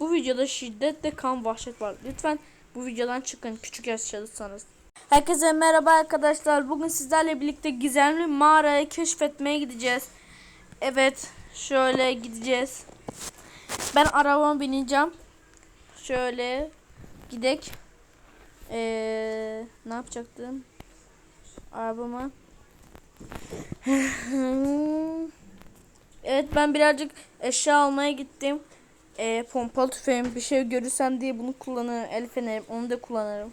Bu videoda şiddetle kan vahşet var. Lütfen bu videodan çıkın küçük yaşlıysanız. Herkese merhaba arkadaşlar. Bugün sizlerle birlikte gizemli mağarayı keşfetmeye gideceğiz. Evet, şöyle gideceğiz. Ben arabama bineceğim. Şöyle gidek. Ee, ne yapacaktım? Arabama. evet ben birazcık eşya almaya gittim. Ee, pompalı tüfeğim bir şey görürsem diye bunu kullanırım. El fenerim onu da kullanırım.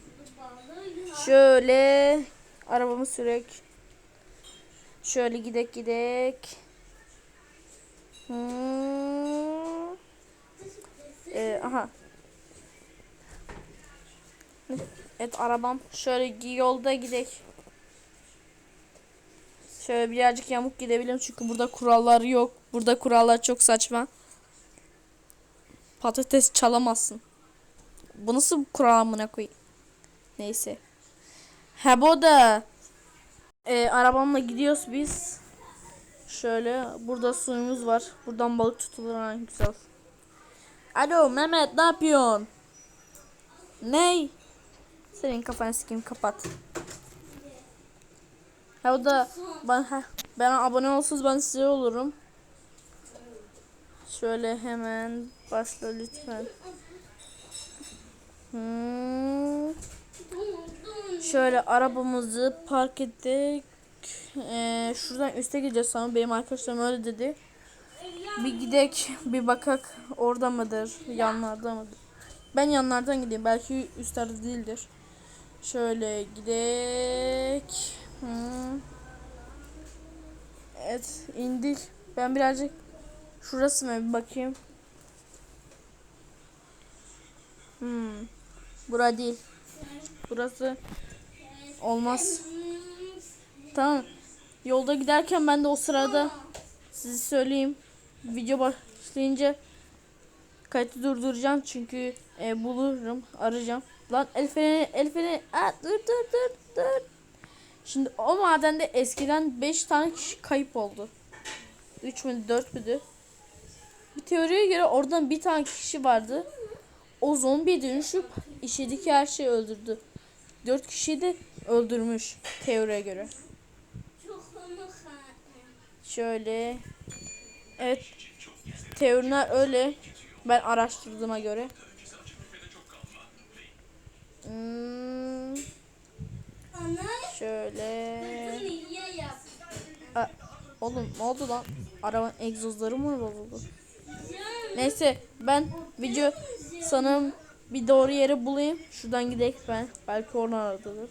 Şöyle arabamı sürek. Şöyle gidek gidek. Hmm. Ee, aha. Evet arabam şöyle yolda gidek. Şöyle birazcık yamuk gidebilirim çünkü burada kurallar yok. Burada kurallar çok saçma. Patates çalamazsın. Bu nasıl kural amına koyayım? Neyse. Ha bu da e, arabamla gidiyoruz biz. Şöyle burada suyumuz var. Buradan balık tutulur ha güzel. Alo Mehmet ne yapıyorsun? Ney? Senin kafanı sikeyim kapat. Ha o da ben ha, ben abone olsanız ben size olurum. Şöyle hemen başla lütfen. Hmm. Şöyle arabamızı park ettik. Ee, şuradan üste gideceğiz sana. Benim arkadaşlarım öyle dedi. Bir gidek, bir bakak orada mıdır, yanlarda mıdır? Ben yanlardan gideyim. Belki üstlerde değildir. Şöyle gidek. Hmm. Evet indik. Ben birazcık şurası mı bir bakayım. Hmm. Bura değil. Burası olmaz. Tamam. Yolda giderken ben de o sırada sizi söyleyeyim. Video başlayınca kayıtı durduracağım çünkü e, bulurum, arayacağım. Lan el freni, el freni. Aa, dur dur dur dur. Şimdi o madende eskiden 5 tane kişi kayıp oldu. 3 mü 4 müydü? Bir teoriye göre oradan bir tane kişi vardı. O zombiye dönüşüp işedeki her şeyi öldürdü. 4 kişiyi de öldürmüş teoriye göre. Şöyle. Evet. Teoriler öyle. Ben araştırdığıma göre. Hmm, şöyle. Aa, oğlum ne oldu lan? Arabanın egzozları mı bozuldu? Neyse ben video sanırım bir doğru yere bulayım. Şuradan gidelim ben. Belki oradan aradadır.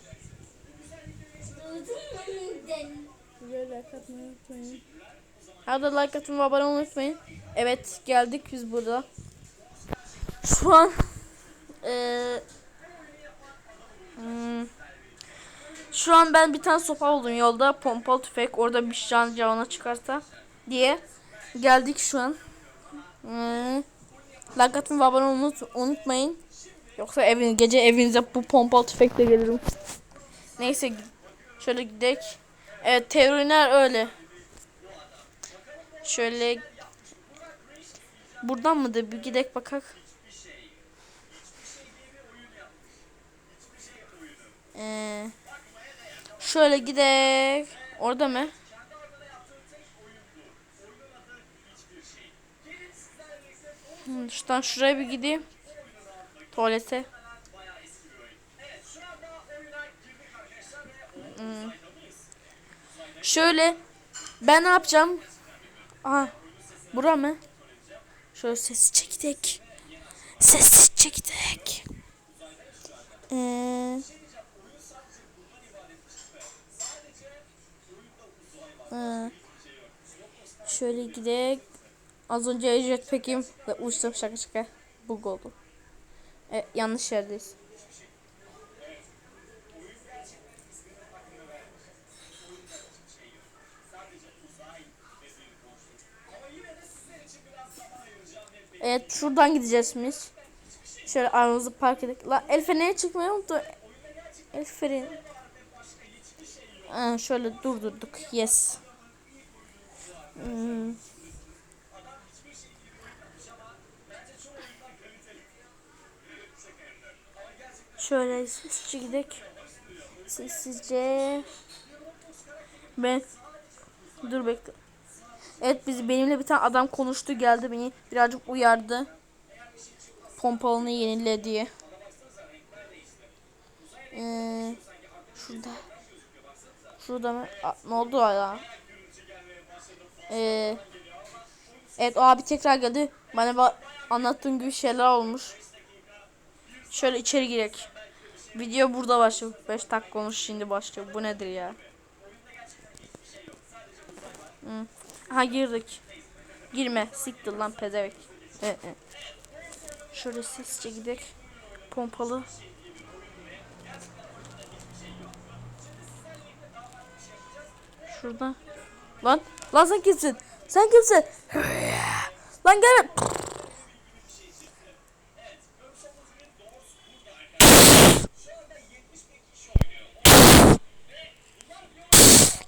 Hadi like atın ve abone olmayı unutmayın. Evet geldik biz burada. Şu an hmm, şu an ben bir tane sopa buldum yolda pompalı tüfek orada bir can cana çıkarsa diye geldik şu an. Hmm, like atın ve abone olmayı unut- unutmayın. Yoksa evin gece evinize bu pompalı tüfekle gelirim. Neyse şöyle gidelim. Evet teoriler öyle. Şöyle buradan mı da bir gidek bakak. Ee, şöyle gidek. Orada mı? Şuradan şuraya bir gideyim. Tuvalete. Şöyle ben ne yapacağım? Aha. Bura mı? Şöyle sesi çektik. Sesi çektik. Ee, ee, şöyle gidelim. Az önce jetpack'im ve uçtum şaka şaka. Bug oldu. E, yanlış yerdeyiz. Evet şuradan gideceğiz biz. Şöyle aramızı park edelim. La el feneri çıkmayı unuttu. El freni. Aa, şöyle durdurduk. Yes. Hmm. Şöyle sessizce gidelim. Sessizce. Ben dur bekle. Evet biz benimle bir tane adam konuştu geldi beni birazcık uyardı. Pompalını yenile diye. Ee, şurada. Şurada mı? Aa, ne oldu ya? Ee, evet o abi tekrar geldi. Bana ba- anlattığın gibi şeyler olmuş. Şöyle içeri girek. Video burada başlıyor. 5 dakika olmuş şimdi başlıyor. Bu nedir ya? Hı. Aha girdik. Girme. Siktir lan pezevek. Evet, evet. Şöyle sesçe gidek. Pompalı. Şurada. Lan. Lan sen kimsin? Sen kimsin? Lan gelme.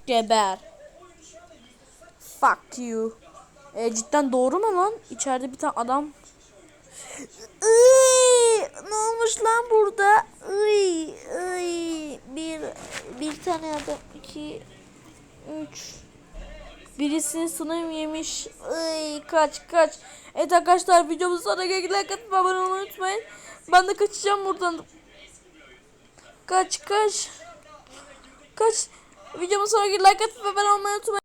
Geber. Fuck you. E, cidden doğru mu lan? İçeride bir tane adam. Iy, ne olmuş lan burada? Iy, iy. Bir, bir tane adam. iki, üç. Birisini sınıf yemiş. Iy, kaç kaç. Evet arkadaşlar videomuz sonra gelgiler katma abone olmayı unutmayın. Ben de kaçacağım buradan. Kaç kaç. Kaç. Videomun sonra like atıp abone olmayı unutmayın.